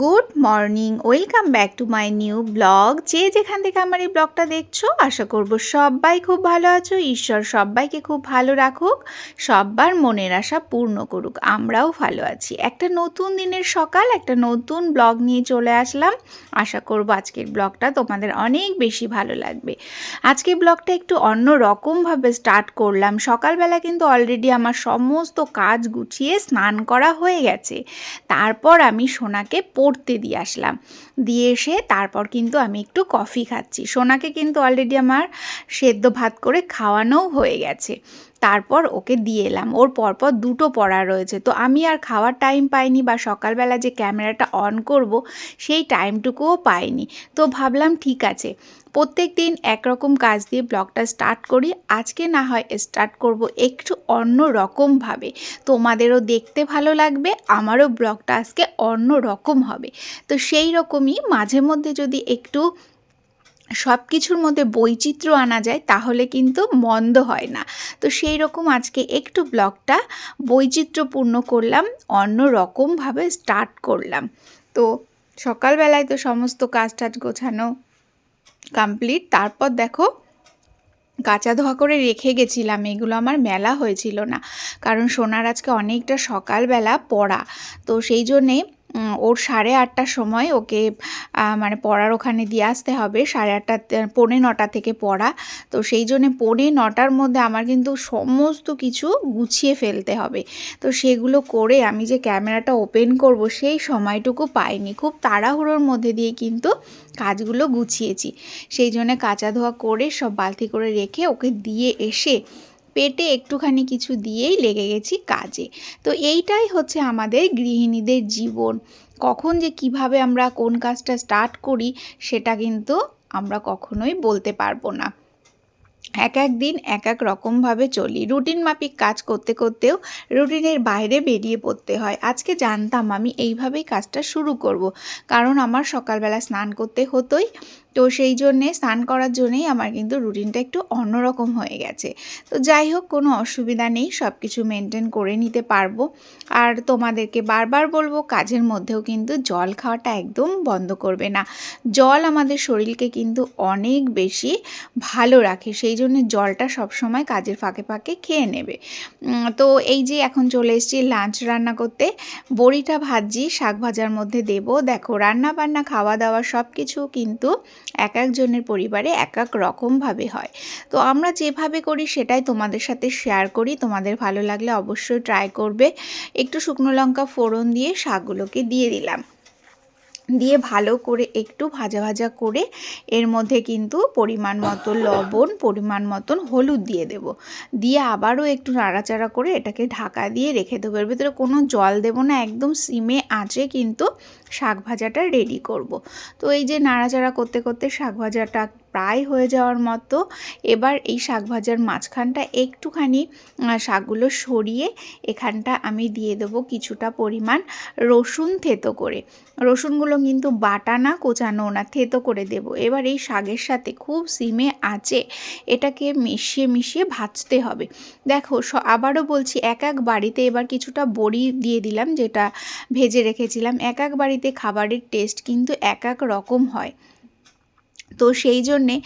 Good morning, welcome back to my new blog. যে যেখান থেকে আমার এই ব্লগটা দেখছ, আশা করব সবাই খুব ভালো আছো। ঈশ্বর সবাইকে খুব ভালো রাখুক সব্বার মনের আশা পূর্ণ করুক, আমরাও ভালো আছি। একটা নতুন দিনের সকাল, একটা নতুন ব্লগ নিয়ে চলে আসলাম। আশা করব আজকের ব্লগটা তোমাদের অনেক বেশি ভালো লাগবে। আজকের ব্লগটা একটু অন্য রকমভাবে স্টার্ট করলাম। সকালবেলা কিন্তু অলরেডি আমার সমস্ত কাজ গুছিয়ে স্নান করা হয়ে গেছে। তারপর আমি সোনাকে পড়তে দিয়ে আসলাম। দিয়ে এসে তারপর কিন্তু আমি একটু কফি খাচ্ছি। সোনাকে কিন্তু অলরেডি আমার সেদ্ধ ভাত করে খাওয়ানোও হয়ে গেছে। তারপর ওকে দিয়ে এলাম। ওর পরপর দুটো পড়া রয়েছে। তো আমি আর খাওয়ার টাইম পাইনি বা সকালবেলা যে ক্যামেরাটা অন করব, সেই টাইমটুকুও পাইনি। তো ভাবলাম ঠিক আছে, প্রত্যেক দিন একরকম কাজ দিয়ে ব্লগটা স্টার্ট করি। আজকে না হয় স্টার্ট করব একটু অন্য রকমভাবে তোমাদেরও দেখতে ভালো লাগবে, আমারও ব্লগটা আজকে অন্য রকম হবে। তো সেই রকমই মাঝে মধ্যে যদি একটু সব কিছুর মধ্যে বৈচিত্র্য আনা যায়, তাহলে কিন্তু মন্দ হয় না। তো সেই রকম আজকে একটু ব্লগটা বৈচিত্র্যপূর্ণ করলাম অন্য রকমভাবে স্টার্ট করলাম। তো সকালবেলায় তো সমস্ত কাজ টাজ গোছানো কমপ্লিট, তারপর দেখো কাঁচা ধোয়া করে রেখে গেছিলাম, এগুলো আমার মেলা হয়েছিল না। কারণ সোনার আজকে অনেকটা সকালবেলা পড়া, তো সেই জন্যে ওর সাড়ে আটটার সময় ওকে মানে পড়ার ওখানে দিয়ে আসতে হবে। সাড়ে আটটা পৌনে নটা থেকে পড়া। তো সেই জন্যে পৌনে নটার মধ্যে আমার কিন্তু সমস্ত কিছু গুছিয়ে ফেলতে হবে। তো সেগুলো করে আমি যে ক্যামেরাটা ওপেন করব সেই সময়টুকু পাইনি। খুব তাড়াহুড়োর মধ্যে দিয়ে কিন্তু কাজগুলো গুছিয়েছি। সেই জন্য কাঁচা ধোয়া করে সব বালতি করে রেখে ওকে দিয়ে এসে পেটে একটুখানি কিছু দিয়েই লেগে গেছি কাজে। তো এইটাই হচ্ছে আমাদের গৃহিণীদের জীবন। কখন যে কীভাবে আমরা কোন কাজটা স্টার্ট করি সেটা কিন্তু আমরা কখনোই বলতে পারব না। এক এক দিন এক এক রকমভাবে চলি। রুটিন মাফিক কাজ করতে করতেও রুটিনের বাইরে বেরিয়ে পড়তে হয়। আজকে জানতাম আমি এইভাবেই কাজটা শুরু করব। কারণ আমার সকালবেলা স্নান করতে হতোই। তো সেই জন্যে স্নান করার জন্যেই আমার কিন্তু রুটিনটা একটু অন্যরকম হয়ে গেছে। তো যাই হোক, কোনো অসুবিধা নেই সব কিছু মেনটেন করে নিতে পারব। আর তোমাদেরকে বারবার বলব, কাজের মধ্যেও কিন্তু জল খাওয়াটা একদম বন্ধ করবে না। জল আমাদের শরীরকে কিন্তু অনেক বেশি ভালো রাখে, সেই জন্য জলটা সবসময় কাজের ফাঁকে ফাঁকে খেয়ে নেবে। তো এই যে এখন চলে এসেছি লাঞ্চ রান্না করতে, বড়িটা ভাজি, শাক ভাজার মধ্যে দেব। দেখো রান্না বান্না খাওয়া দাওয়া সব কিছু কিন্তু এক একজনের পরিবারে এক এক রকমভাবে হয়। তো আমরা যেভাবে করি সেটাই তোমাদের সাথে শেয়ার করি। তোমাদের ভালো লাগলে অবশ্যই ট্রাই করবে। একটু শুকনো লঙ্কা ফোড়ন দিয়ে শাকগুলোকে দিয়ে দিলাম। দিয়ে ভালো করে একটু ভাজা ভাজা করে এর মধ্যে কিন্তু পরিমাণ মতো লবণ, পরিমাণ মতন হলুদ দিয়ে দেব। দিয়ে আবারও একটু নাড়াচাড়া করে এটাকে ঢাকা দিয়ে রেখে দেবো। এর ভিতরে কোনো জল দেবো না, একদম সিমে আঁচে কিন্তু শাক ভাজাটা রেডি করব। তো এই যে নাড়াচাড়া করতে করতে শাক ভাজাটা প্রায় হয়ে যাওয়ার মতো, এবার এই শাক ভাজার মাঝখানটা একটুখানি শাকগুলো সরিয়ে এখানটা আমি দিয়ে দেবো কিছুটা পরিমাণ রসুন থেতো করে। রসুনগুলো কিন্তু বাটা না, কোচানো না, থেতো করে দেব। এবার এই শাকের সাথে খুব সিমে আছে এটাকে মিশিয়ে মিশিয়ে ভাজতে হবে। দেখো আবারও বলছি, এক এক বাড়িতে এবার কিছুটা বড়ি দিয়ে দিলাম, যেটা ভেজে রেখেছিলাম, এক এক বাড়িতে খাবারের টেস্ট কিন্তু এক এক রকম হয়। তো সেই জন্যে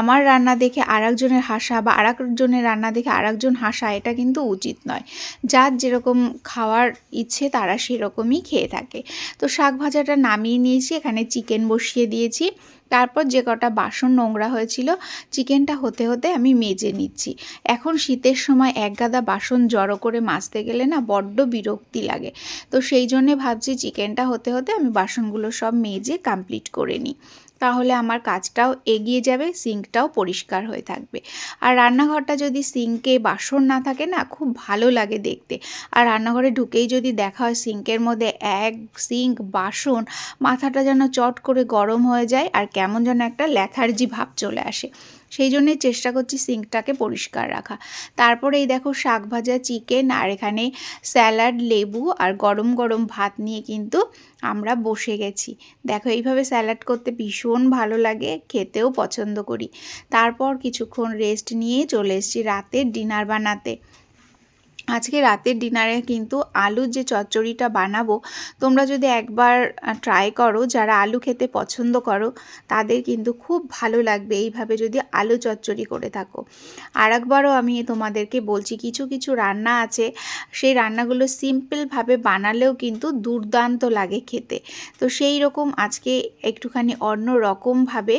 আমার রান্না দেখে আর একজনের হাসা বা আর একজনের রান্না দেখে আর একজন হাসা, এটা কিন্তু উচিত নয়। যার যেরকম খাওয়ার ইচ্ছে তারা সেরকমই খেয়ে থাকে। তো শাক ভাজাটা নামিয়ে নিয়েছি, এখানে চিকেন বসিয়ে দিয়েছি। তারপর যে কটা বাসন নোংরা হয়েছিল, চিকেনটা হতে হতে আমি মেজে নিচ্ছি। এখন শীতের সময় এক গাদা বাসন জড়ো করে মাজতে গেলে না বড্ড বিরক্তি লাগে। তো সেই জন্যে ভাবছি চিকেনটা হতে হতে আমি বাসনগুলো সব মেজে কমপ্লিট করে নিই। তাহলে আমার কাজটাও এগিয়ে যাবে, সিঙ্কটাও পরিষ্কার হয়ে থাকবে। আর রান্নাঘরটা যদি সিঙ্কে বাসন না থাকে না, খুব ভালো লাগে দেখতে। আর রান্নাঘরে ঢুকেই যদি দেখা হয় সিঙ্কের মধ্যে এক সিঙ্ক বাসন, মাথাটা যেন চট করে গরম হয়ে যায় আর কেমন যেন একটা ল্যাথার্জি ভাব চলে আসে। সেই জন্যে চেষ্টা করছি সিঙ্কটাকে পরিষ্কার রাখা। তারপরে এই দেখো শাক ভাজা, চিকেন আর এখানে স্যালাড, লেবু আর গরম গরম ভাত নিয়ে কিন্তু আমরা বসে গেছি। দেখো এইভাবে স্যালাড করতে ভীষণ ভালো লাগে, খেতেও পছন্দ করি। তারপর কিছুক্ষণ রেস্ট নিয়ে চলে এসেছি রাতের ডিনার বানাতে। আজকে রাতের ডিনারে কিন্তু আলুর যে চচ্চড়িটা বানাবো, তোমরা যদি একবার ট্রাই করো, যারা আলু খেতে পছন্দ করো, তাদের কিন্তু খুব ভালো লাগবে এইভাবে যদি আলু চচ্চড়ি করে থাকো। আর একবারও আমি তোমাদেরকে বলছি, কিছু কিছু রান্না আছে, সেই রান্নাগুলো সিম্পলভাবে বানালেও কিন্তু দুর্দান্ত লাগে খেতে। তো সেই রকম আজকে একটুখানি অন্য রকমভাবে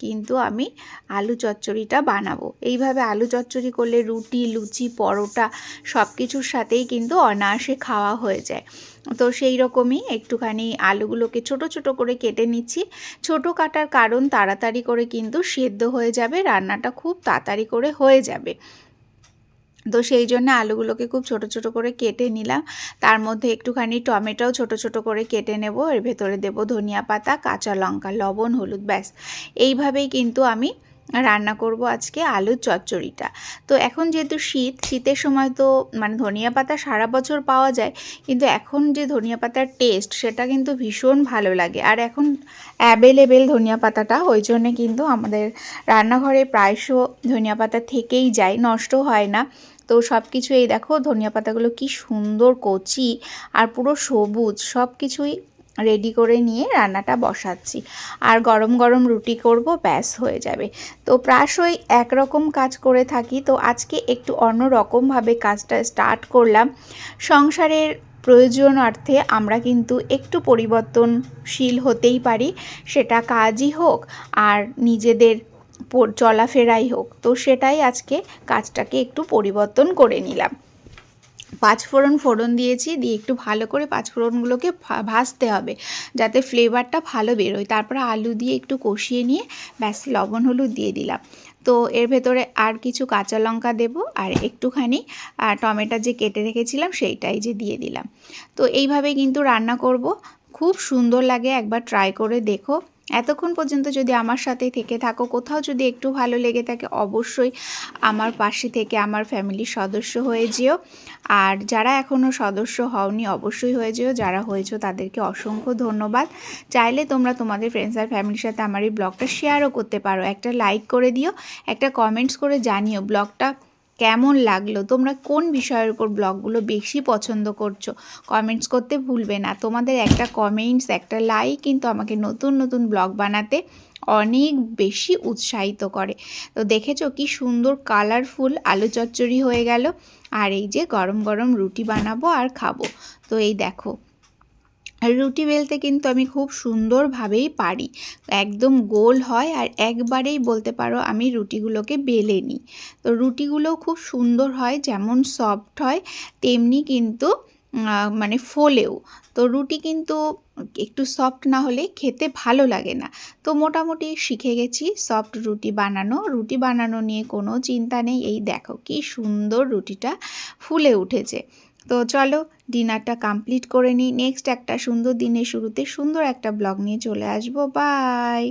কিন্তু আমি আলু চচ্চড়িটা বানাবো। এইভাবে আলু চচ্চড়ি করলে রুটি, লুচি, পরোটা সব কিছুর সাথেই কিন্তু অনায়াসে খাওয়া হয়ে যায়। তো সেই রকমই একটুখানি আলুগুলোকে ছোট ছোট করে কেটে নিচ্ছি। ছোট কাটার কারণ তাড়াতাড়ি করে কিন্তু সেদ্ধ হয়ে যাবে, রান্নাটা খুব তাড়াতাড়ি করে হয়ে যাবে। তো সেই জন্য আলুগুলোকে খুব ছোট ছোট করে কেটে নিলাম। তার মধ্যে একটুখানি টমেটোও ছোট ছোট করে কেটে নেব। এর ভেতরে দেব ধনিয়া পাতা, কাঁচা লঙ্কা, লবণ, হলুদ, ব্যাস। এইভাবেই কিন্তু আমি রান্না করব আজকে আলুর চচ্চড়িটা। তো এখন যেহেতু শীত, শীতের সময় তো মানে ধনিয়া পাতা সারা বছর পাওয়া যায়, কিন্তু এখন যে ধনিয়া পাতার টেস্ট সেটা কিন্তু ভীষণ ভালো লাগে। আর এখন অ্যাভেলেবেল ধনিয়া পাতাটা, ওই জন্যে কিন্তু আমাদের রান্নাঘরে প্রায়শ ধনিয়া পাতা থেকেই যায়, নষ্ট হয় না। তো সব কিছু এই দেখো, ধনিয়া পাতাগুলো কি সুন্দর কচি আর পুরো সবুজ সব কিছুই রেডি করে নিয়ে রান্নাটা বসাচ্ছি। আর গরম গরম রুটি করব, ব্যাস হয়ে যাবে। তো প্রায়শই একরকম কাজ করে থাকি, তো আজকে একটু অন্য রকমভাবে কাজটা স্টার্ট করলাম। সংসারের প্রয়োজনার্থে আমরা কিন্তু একটু পরিবর্তনশীল হতেই পারি, সেটা কাজই হোক। আর নিজেদের চলাফেরাই হোক। তো সেটাই আজকে কাজটাকে একটু পরিবর্তন করে নিলাম। পাঁচফোড়ন ফোড়ন দিয়েছি, দিয়ে একটু ভালো করে পাঁচফোড়নগুলোকে ভাজতে হবে, যাতে ফ্লেভারটা ভালো বেরোয়। তারপরে আলু দিয়ে একটু কষিয়ে নিয়ে ব্যাস লবণ হলুদ দিয়ে দিলাম। তো এর ভেতরে আর কিছু কাঁচা লঙ্কা দেব আর একটুখানি টমেটো যে কেটে রেখেছিলাম সেইটাই যে দিয়ে দিলাম। তো এইভাবে কিন্তু রান্না করব। খুব সুন্দর লাগে, একবার ট্রাই করে দেখো। এতক্ষণ পর্যন্ত যদি আমার সাথে থেকে থাকো, কোথাও যদি একটু ভালো লেগে থাকে, অবশ্যই আমার পাশে থেকে আমার ফ্যামিলির সদস্য হয়ে যেও। আর যারা এখনও সদস্য হওনি, অবশ্যই হয়ে যেও। যারা হয়েছো, তাদেরকে অসংখ্য ধন্যবাদ। চাইলে তোমরা তোমাদের ফ্রেন্ডস আর ফ্যামিলির সাথে আমার এই ব্লগটা শেয়ারও করতে পারো। একটা লাইক করে দিও, একটা কমেন্টস করে জানিও ব্লগটা। কেমন লাগল? তোমরা কোন বিষয়ের উপর ব্লগগুলো বেশি পছন্দ করছ? কমেন্টস করতে ভুলবে না। তোমাদের একটা কমেন্টস, একটা লাইক কিন্তু আমাকে নতুন নতুন ব্লগ বানাতে অনেক বেশি উৎসাহিত করে। তো দেখেছ কি সুন্দর কালারফুল আলু চচ্চড়ি হয়ে গেল। আর এই যে গরম গরম রুটি বানাবো আর খাব। তো এই দেখো। রুটি বেলতে কিন্তু আমি খুব সুন্দরভাবেই পারি। একদম গোল হয় আর একবারেই বলতে পারো আমি রুটিগুলোকে বেলে নিই তো রুটিগুলো খুব সুন্দর হয়, যেমন সফট হয়, তেমনি কিন্তু মানে ফোলেও। তো রুটি কিন্তু একটু সফট না হলে খেতে ভালো লাগে না। তো মোটামুটি শিখে গেছি সফট রুটি বানানো। রুটি বানানো নিয়ে কোনো চিন্তা নেই। এই দেখো কি সুন্দর রুটিটা ফুলে উঠেছে। তো চলো ডিনারটা কমপ্লিট করে নিই। নেক্সট একটা সুন্দর দিনের শুরুতে সুন্দর একটা ব্লগ নিয়ে চলে আসব। বাই!